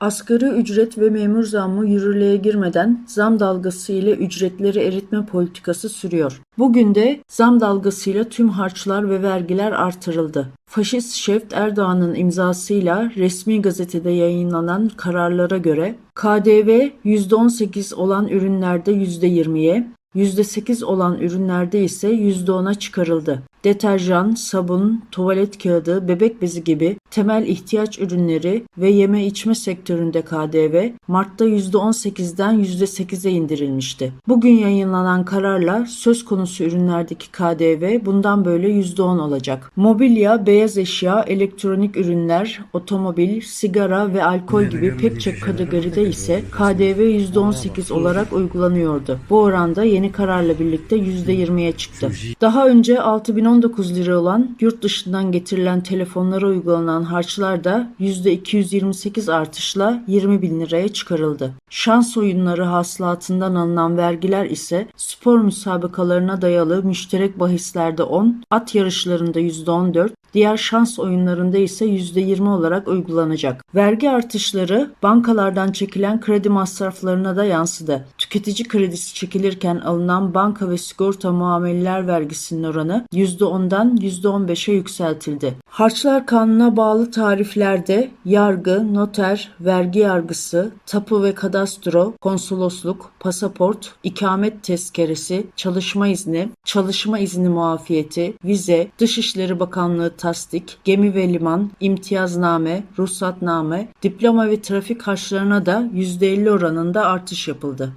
Asgari ücret ve memur zammı yürürlüğe girmeden zam dalgası ile ücretleri eritme politikası sürüyor. Bugün de zam dalgasıyla tüm harçlar ve vergiler artırıldı. Faşist şef Erdoğan'ın imzasıyla resmi gazetede yayınlanan kararlara göre KDV %18 olan ürünlerde %20'ye, %8 olan ürünlerde ise %10'a çıkarıldı. Deterjan, sabun, tuvalet kağıdı, bebek bezi gibi temel ihtiyaç ürünleri ve yeme içme sektöründe KDV Mart'ta %18'den %8'e indirilmişti. Bugün yayınlanan kararla söz konusu ürünlerdeki KDV bundan böyle %10 olacak. Mobilya, beyaz eşya, elektronik ürünler, otomobil, sigara ve alkol gibi pek çok kategoride ise KDV %18 olarak uygulanıyordu. Bu oranda yeni kararla birlikte %20'ye çıktı. Daha önce 6019 lira olan yurt dışından getirilen telefonlara uygulanan harçlar da %228 artışla 20 bin liraya çıkarıldı. Şans oyunları hasılatından alınan vergiler ise spor müsabakalarına dayalı müşterek bahislerde 10, at yarışlarında %14, diğer şans oyunlarında ise %20 olarak uygulanacak. Vergi artışları bankalardan çekilen kredi masraflarına da yansıdı. Tüketici kredisi çekilirken alınan banka ve sigorta muameleler vergisinin oranı %10'dan %15'e yükseltildi. Harçlar kanuna bağlı tariflerde yargı, noter, vergi yargısı, tapu ve kadastro, konsolosluk, pasaport, ikamet tezkeresi, çalışma izni, çalışma izni muafiyeti, vize, Dışişleri Bakanlığı tasdik, gemi ve liman, imtiyazname, ruhsatname, diploma ve trafik harçlarına da %50 oranında artış yapıldı.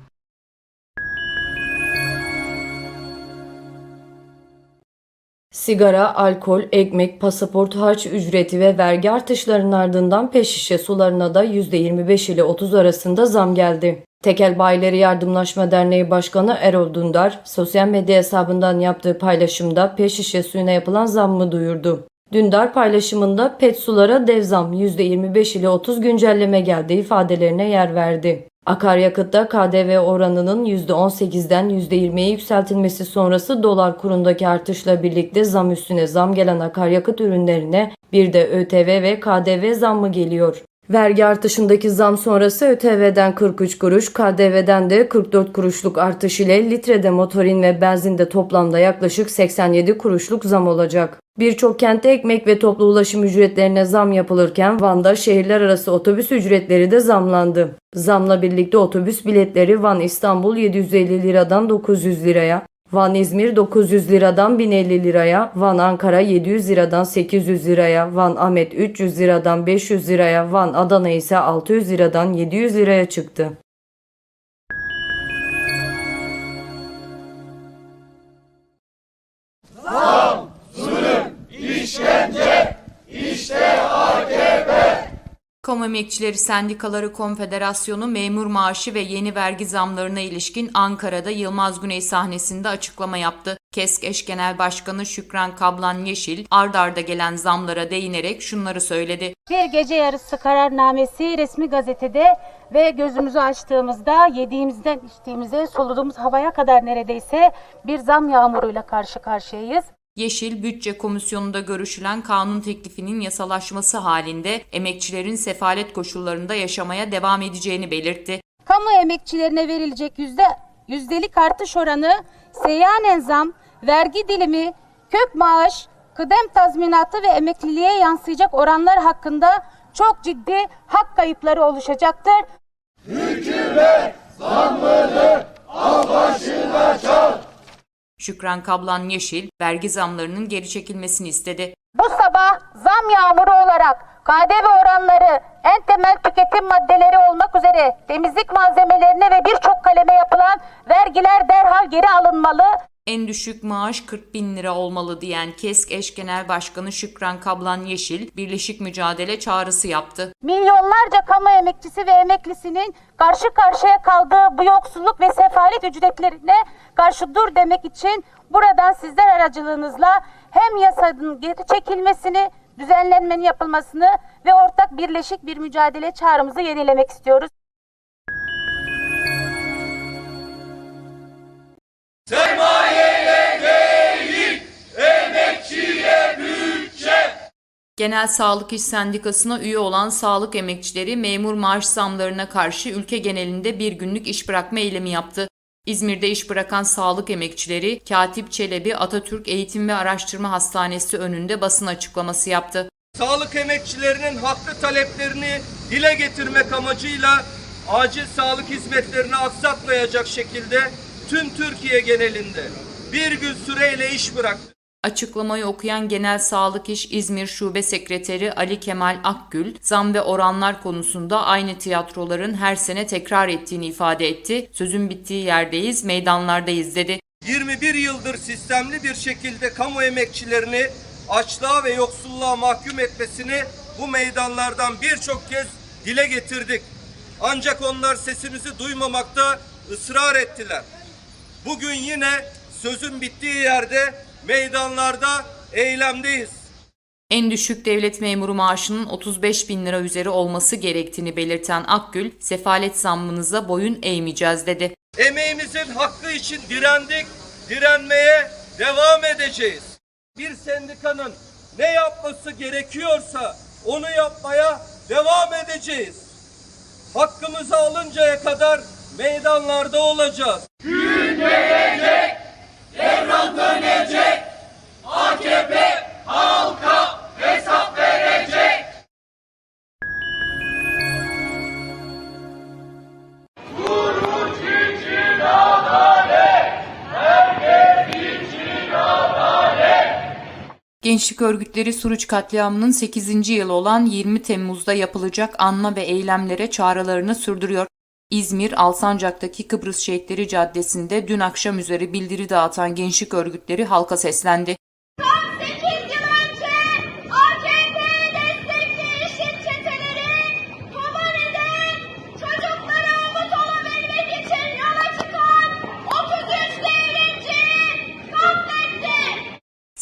Sigara, alkol, ekmek, pasaport harç ücreti ve vergi artışlarının ardından peş şişe sularına da %25 ile 30 arasında zam geldi. Tekel Bayileri Yardımlaşma Derneği Başkanı Erol Dündar, sosyal medya hesabından yaptığı paylaşımda peş şişe suyuna yapılan zammı duyurdu. Dündar paylaşımında pet sulara dev zam %25 ile 30 güncelleme geldi ifadelerine yer verdi. Akaryakıtta KDV oranının %18'den %20'ye yükseltilmesi sonrası dolar kurundaki artışla birlikte zam üstüne zam gelen akaryakıt ürünlerine bir de ÖTV ve KDV zammı geliyor. Vergi artışındaki zam sonrası ÖTV'den 43 kuruş, KDV'den de 44 kuruşluk artış ile litrede motorin ve benzinde toplamda yaklaşık 87 kuruşluk zam olacak. Birçok kentte ekmek ve toplu ulaşım ücretlerine zam yapılırken Van'da şehirler arası otobüs ücretleri de zamlandı. Zamla birlikte otobüs biletleri Van İstanbul 750 liradan 900 liraya, Van İzmir 900 liradan 1050 liraya, Van Ankara 700 liradan 800 liraya, Van Ahmet 300 liradan 500 liraya, Van Adana ise 600 liradan 700 liraya çıktı. Kamu Emekçileri Sendikaları Konfederasyonu memur maaşı ve yeni vergi zamlarına ilişkin Ankara'da Yılmaz Güney sahnesinde açıklama yaptı. KESK Genel Başkanı Şükran Kablan Yeşil ard arda gelen zamlara değinerek şunları söyledi. Bir gece yarısı kararnamesi resmi gazetede ve gözümüzü açtığımızda yediğimizden içtiğimize soluduğumuz havaya kadar neredeyse bir zam yağmuruyla karşı karşıyayız. Yeşil Bütçe Komisyonu'nda görüşülen kanun teklifinin yasalaşması halinde emekçilerin sefalet koşullarında yaşamaya devam edeceğini belirtti. Kamu emekçilerine verilecek yüzde yüzdelik artış oranı, seyyanen zam, vergi dilimi, kök maaş, kıdem tazminatı ve emekliliğe yansıyacak oranlar hakkında çok ciddi hak kayıpları oluşacaktır. Şükran Kablan Yeşil vergi zamlarının geri çekilmesini istedi. Bu sabah zam yağmuru olarak KDV oranları en temel tüketim maddeleri olmak üzere temizlik malzemelerine ve birçok kaleme yapılan vergiler derhal geri alınmalı. En düşük maaş 40 bin lira olmalı diyen KESK Eş Genel Başkanı Şükran Kablan Yeşil, birleşik mücadele çağrısı yaptı. Milyonlarca kamu emekçisi ve emeklisinin karşı karşıya kaldığı bu yoksulluk ve sefalet ücretlerine karşı dur demek için buradan sizler aracılığınızla hem yasanın geri çekilmesini, düzenlenmenin yapılmasını ve ortak birleşik bir mücadele çağrımızı yenilemek istiyoruz. Genel Sağlık İş Sendikası'na üye olan sağlık emekçileri memur maaş zamlarına karşı ülke genelinde bir günlük iş bırakma eylemi yaptı. İzmir'de iş bırakan sağlık emekçileri Katip Çelebi Atatürk Eğitim ve Araştırma Hastanesi önünde basın açıklaması yaptı. Sağlık emekçilerinin haklı taleplerini dile getirmek amacıyla acil sağlık hizmetlerini aksatmayacak şekilde tüm Türkiye genelinde bir gün süreyle iş bıraktı. Açıklamayı okuyan Genel Sağlık İş İzmir Şube Sekreteri Ali Kemal Akgül, zam ve oranlar konusunda aynı tiyatroların her sene tekrar ettiğini ifade etti. Sözün bittiği yerdeyiz, meydanlardayız dedi. 21 yıldır sistemli bir şekilde kamu emekçilerini açlığa ve yoksulluğa mahkum etmesini bu meydanlardan birçok kez dile getirdik. Ancak onlar sesimizi duymamakta ısrar ettiler. Bugün yine sözün bittiği yerde meydanlarda eylemdeyiz. En düşük devlet memuru maaşının 35 bin lira üzeri olması gerektiğini belirten Akgül, sefalet zammınıza boyun eğmeyeceğiz dedi. Emeğimizin hakkı için direndik, direnmeye devam edeceğiz. Bir sendikanın ne yapması gerekiyorsa onu yapmaya devam edeceğiz. Hakkımızı alıncaya kadar meydanlarda olacağız. Gençlik örgütleri Suruç katliamının 8. yılı olan 20 Temmuz'da yapılacak anma ve eylemlere çağrılarını sürdürüyor. İzmir, Alsancak'taki Kıbrıs Şehitleri Caddesi'nde dün akşam üzeri bildiri dağıtan gençlik örgütleri halka seslendi.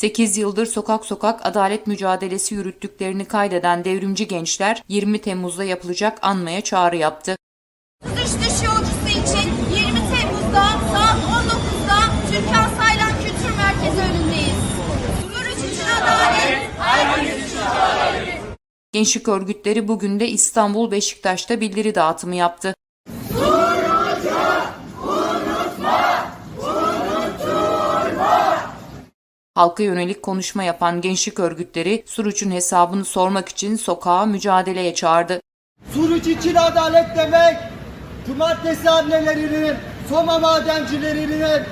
8 yıldır sokak sokak adalet mücadelesi yürüttüklerini kaydeden devrimci gençler 20 Temmuz'da yapılacak anmaya çağrı yaptı. Dış dış yolcusu için 20 Temmuz'da saat 19'da Türkan Saylan Kültür Merkezi önündeyiz. Suruç için adalet, Gençlik örgütleri bugün de İstanbul Beşiktaş'ta bildiri dağıtımı yaptı. Halka yönelik konuşma yapan gençlik örgütleri Suruç'un hesabını sormak için sokağa mücadeleye çağırdı. Suruç için adalet demek, cumartesi annelerinin, Soma madencilerinin,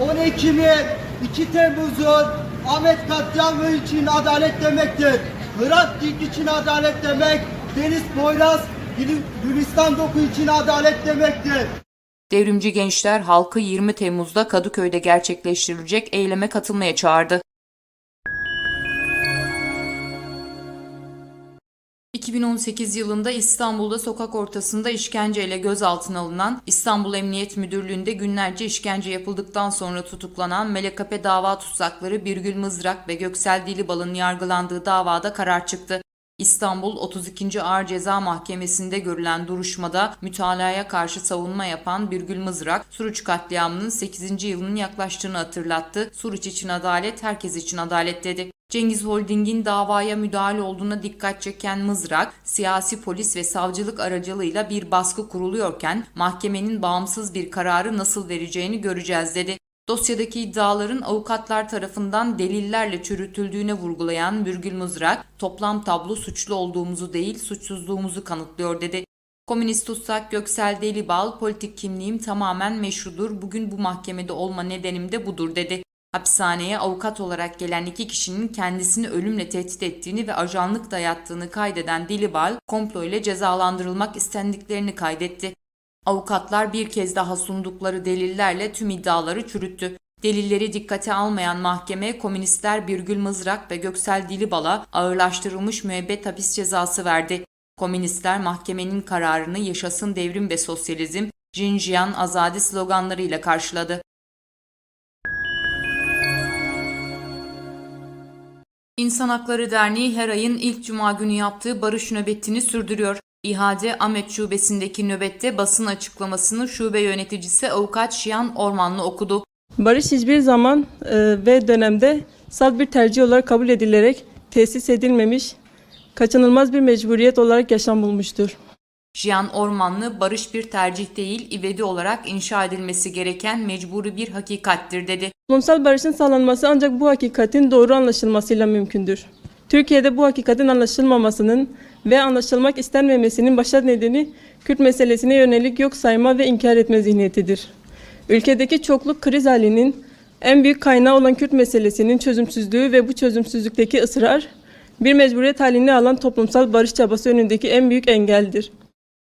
10 Ekim'in, 2 Temmuz'un, Ahmet katliamı için adalet demektir. Hrant Dink için adalet demek, Deniz Poyraz, Gül- Gülistan Doku için adalet demektir. Devrimci gençler halkı 20 Temmuz'da Kadıköy'de gerçekleştirilecek eyleme katılmaya çağırdı. 2018 yılında İstanbul'da sokak ortasında işkenceyle gözaltına alınan İstanbul Emniyet Müdürlüğü'nde günlerce işkence yapıldıktan sonra tutuklanan Melekape dava tutsakları Birgül Mızrak ve Göksel Dilibal'ın yargılandığı davada karar çıktı. İstanbul 32. Ağır Ceza Mahkemesi'nde görülen duruşmada mütalaya karşı savunma yapan Birgül Mızrak, Suruç katliamının 8. yılının yaklaştığını hatırlattı. Suruç için adalet, herkes için adalet dedi. Cengiz Holding'in davaya müdahale olduğuna dikkat çeken Mızrak, siyasi polis ve savcılık aracılığıyla bir baskı kuruluyorken mahkemenin bağımsız bir kararı nasıl vereceğini göreceğiz dedi. Dosyadaki iddiaların avukatlar tarafından delillerle çürütüldüğüne vurgulayan Bürgül Mızrak, toplam tablo suçlu olduğumuzu değil suçsuzluğumuzu kanıtlıyor dedi. Komünist tutsak Göksel Delibal, politik kimliğim tamamen meşrudur, bugün bu mahkemede olma nedenim de budur dedi. Hapishaneye avukat olarak gelen iki kişinin kendisini ölümle tehdit ettiğini ve ajanlık dayattığını kaydeden Dilibal, komplo ile cezalandırılmak istendiklerini kaydetti. Avukatlar bir kez daha sundukları delillerle tüm iddiaları çürüttü. Delilleri dikkate almayan mahkeme komünistler Birgül Mızrak ve Göksel Dilibal'a ağırlaştırılmış müebbet hapis cezası verdi. Komünistler mahkemenin kararını yaşasın devrim ve sosyalizm, Jinjiyan azadi sloganlarıyla karşıladı. İnsan Hakları Derneği her ayın ilk cuma günü yaptığı barış nöbetini sürdürüyor. İHA'de Ahmet Şubesi'ndeki nöbette basın açıklamasını şube yöneticisi avukat Şiyan Ormanlı okudu. Barış hiçbir zaman e, ve dönemde salt bir tercih olarak kabul edilerek tesis edilmemiş, kaçınılmaz bir mecburiyet olarak yaşam bulmuştur. Jiyan Ormanlı barış bir tercih değil, ivedi olarak inşa edilmesi gereken mecburi bir hakikattir dedi. Toplumsal barışın sağlanması ancak bu hakikatin doğru anlaşılmasıyla mümkündür. Türkiye'de bu hakikatin anlaşılmamasının ve anlaşılmak istenmemesinin başat nedeni Kürt meselesine yönelik yok sayma ve inkar etme zihniyetidir. Ülkedeki çokluk kriz halinin en büyük kaynağı olan Kürt meselesinin çözümsüzlüğü ve bu çözümsüzlükteki ısrar, bir mecburiyet halini alan toplumsal barış çabası önündeki en büyük engeldir.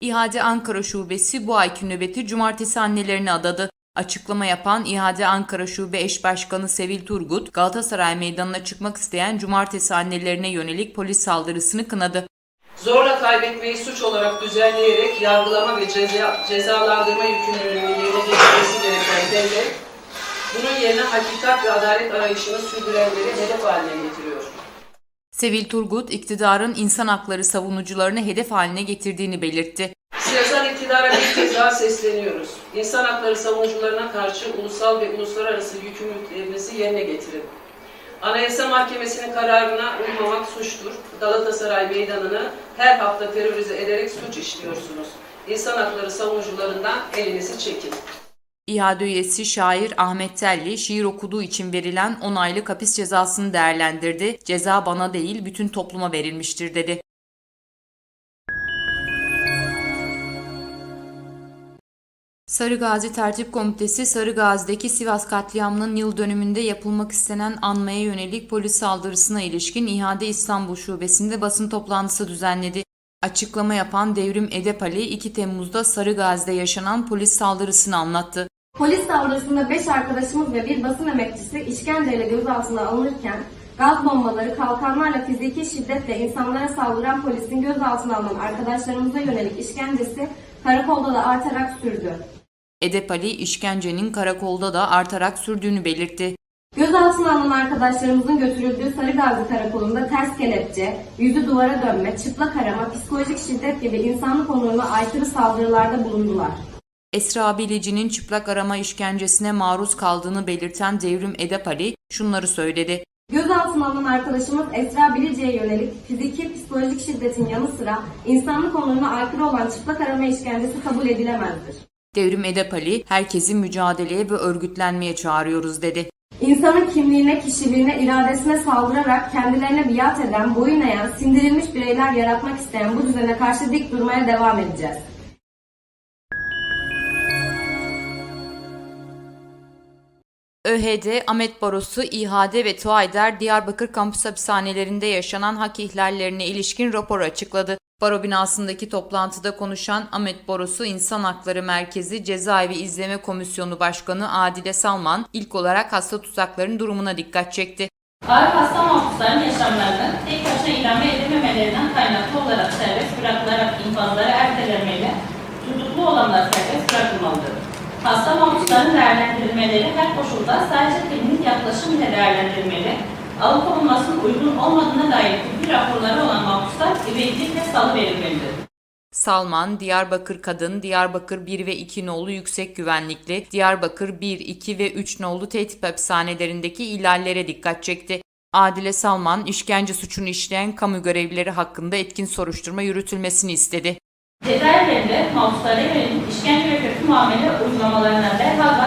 İHA'de Ankara Şubesi bu ayki nöbeti cumartesi annelerine adadı. Açıklama yapan İHA'de Ankara Şube Eş Başkanı Sevil Turgut, Galatasaray Meydanı'na çıkmak isteyen cumartesi annelerine yönelik polis saldırısını kınadı. Zorla kaybetmeyi suç olarak düzenleyerek yargılama ve ceza, cezalandırma yükümlülüğünü yerine getirmesi gereken devlet, bunun yerine hakikat ve adalet arayışını sürdürenleri hedef haline getiriyor. Sevil Turgut, iktidarın insan hakları savunucularını hedef haline getirdiğini belirtti. Siyasal iktidara bir kez daha sesleniyoruz. İnsan hakları savunucularına karşı ulusal ve uluslararası yükümlülüklerinizi yerine getirin. Anayasa Mahkemesi'nin kararına uymamak suçtur. Galatasaray Meydanı'nı her hafta terörize ederek suç işliyorsunuz. İnsan hakları savunucularından elinizi çekin. İHA'de üyesi şair Ahmet Telli, şiir okuduğu için verilen 10 aylık hapis cezasını değerlendirdi. Ceza bana değil, bütün topluma verilmiştir dedi. Sarı Gazi Tertip Komitesi Sarı Gazi'deki Sivas katliamının yıl dönümünde yapılmak istenen anmaya yönelik polis saldırısına ilişkin İHA'de İstanbul Şubesi'nde basın toplantısı düzenledi. Açıklama yapan Devrim Edepali 2 Temmuz'da Sarı Gazi'de yaşanan polis saldırısını anlattı. Polis saldırısında 5 arkadaşımız ve bir basın emekçisi işkenceyle gözaltına alınırken gaz bombaları, kalkanlarla fiziki şiddetle insanlara saldıran polisin gözaltına alınan arkadaşlarımıza yönelik işkencesi karakolda da artarak sürdü. Edepali işkencenin karakolda da artarak sürdüğünü belirtti. Gözaltına alınan arkadaşlarımızın götürüldüğü Sarıgazi Karakolu'nda ters kelepçe, yüzü duvara dönme, çıplak arama, psikolojik şiddet gibi insanlık onuruna aykırı saldırılarda bulundular. Esra Bilici'nin çıplak arama işkencesine maruz kaldığını belirten Devrim Edepali şunları söyledi. Gözaltına alınan arkadaşımız Esra Bilici'ye yönelik fiziki psikolojik şiddetin yanı sıra insanlık onuruna aykırı olan çıplak arama işkencesi kabul edilemezdir. Devrim Edepali, herkesi mücadeleye ve örgütlenmeye çağırıyoruz dedi. İnsanın kimliğine, kişiliğine, iradesine saldırarak kendilerine biat eden, boyun eğen, sindirilmiş bireyler yaratmak isteyen bu düzene karşı dik durmaya devam edeceğiz. ÖHD, Ahmet Barosu, İHAD ve TUAYDER Diyarbakır kampüs hapishanelerinde yaşanan hak ihlallerine ilişkin rapor açıkladı. Baro binasındaki toplantıda konuşan Ahmet Barosu İnsan Hakları Merkezi Cezaevi İzleme Komisyonu Başkanı Adile Salman ilk olarak hasta tutsakların durumuna dikkat çekti. Ağır hasta mahpusların yaşamlarının tek başına idame edilememelerinden kaynaklı olarak serbest bırakılarak infazları ertelenmeli, tutuklu olanlar serbest bırakılmalıdır. Hasta mahpusların değerlendirilmeleri her koşulda sadece klinik yaklaşım ile değerlendirilmeli, alıkonulmasının uygun olmadığına dair tıbbi raporları olan mahpuslar ivedilikle salıverilmelidir. Salman, Diyarbakır Kadın, Diyarbakır 1 ve 2 nolu yüksek güvenlikli, Diyarbakır 1, 2 ve 3 nolu T-tip hapishanelerindeki ihlallere dikkat çekti. Adile Salman, işkence suçunu işleyen kamu görevlileri hakkında etkin soruşturma yürütülmesini istedi. Cezaevlerinde mahpuslara yönelik işkence ve kötü muamele uygulamalarına derhal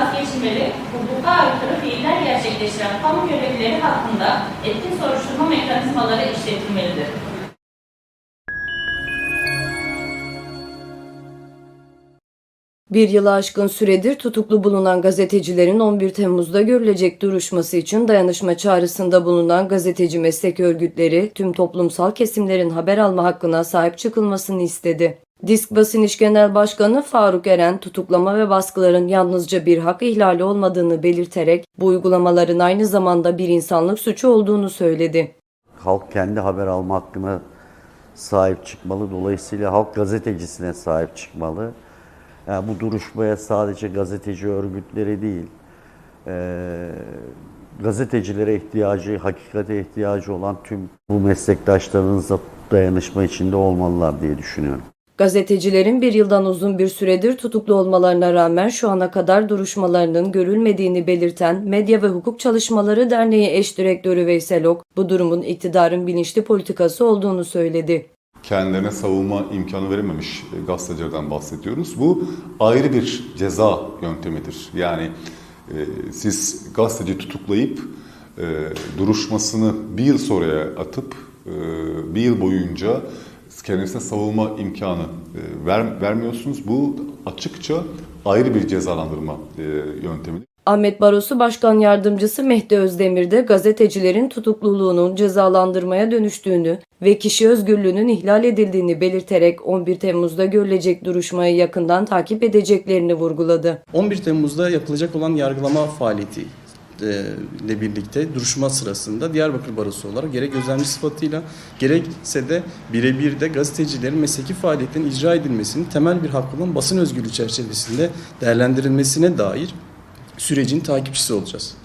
vazgeçilmeli, hukuka aykırı fiiller gerçekleştiren kamu görevlileri hakkında etkin soruşturma mekanizmaları işletilmelidir. Bir yılı aşkın süredir tutuklu bulunan gazetecilerin 11 Temmuz'da görülecek duruşması için dayanışma çağrısında bulunan gazeteci meslek örgütleri tüm toplumsal kesimlerin haber alma hakkına sahip çıkılmasını istedi. Disk Basın İş Genel Başkanı Faruk Eren tutuklama ve baskıların yalnızca bir hak ihlali olmadığını belirterek bu uygulamaların aynı zamanda bir insanlık suçu olduğunu söyledi. Halk kendi haber alma hakkına sahip çıkmalı. Dolayısıyla halk gazetecisine sahip çıkmalı. Yani bu duruşmaya sadece gazeteci örgütleri değil, e, gazetecilere ihtiyacı, hakikate ihtiyacı olan tüm bu meslektaşlarınızla dayanışma içinde olmalılar diye düşünüyorum. Gazetecilerin bir yıldan uzun bir süredir tutuklu olmalarına rağmen şu ana kadar duruşmalarının görülmediğini belirten Medya ve Hukuk Çalışmaları Derneği eş direktörü Veysel Ok, bu durumun iktidarın bilinçli politikası olduğunu söyledi. kendilerine savunma imkanı verilmemiş gazetecilerden bahsediyoruz. Bu ayrı bir ceza yöntemidir. Yani e, siz gazeteci tutuklayıp e, duruşmasını bir yıl sonraya atıp e, bir yıl boyunca kendisine savunma imkanı e, ver, vermiyorsunuz. Bu açıkça ayrı bir cezalandırma e, yöntemidir. Ahmet Barosu Başkan Yardımcısı Mehdi Özdemir de gazetecilerin tutukluluğunun cezalandırmaya dönüştüğünü ve kişi özgürlüğünün ihlal edildiğini belirterek 11 Temmuz'da görülecek duruşmayı yakından takip edeceklerini vurguladı. 11 Temmuz'da yapılacak olan yargılama faaliyeti ile birlikte duruşma sırasında Diyarbakır Barosu olarak gerek gözlemci sıfatıyla gerekse de birebir de gazetecilerin mesleki faaliyetlerin icra edilmesinin temel bir hakkı olan basın özgürlüğü çerçevesinde değerlendirilmesine dair sürecin takipçisi olacağız.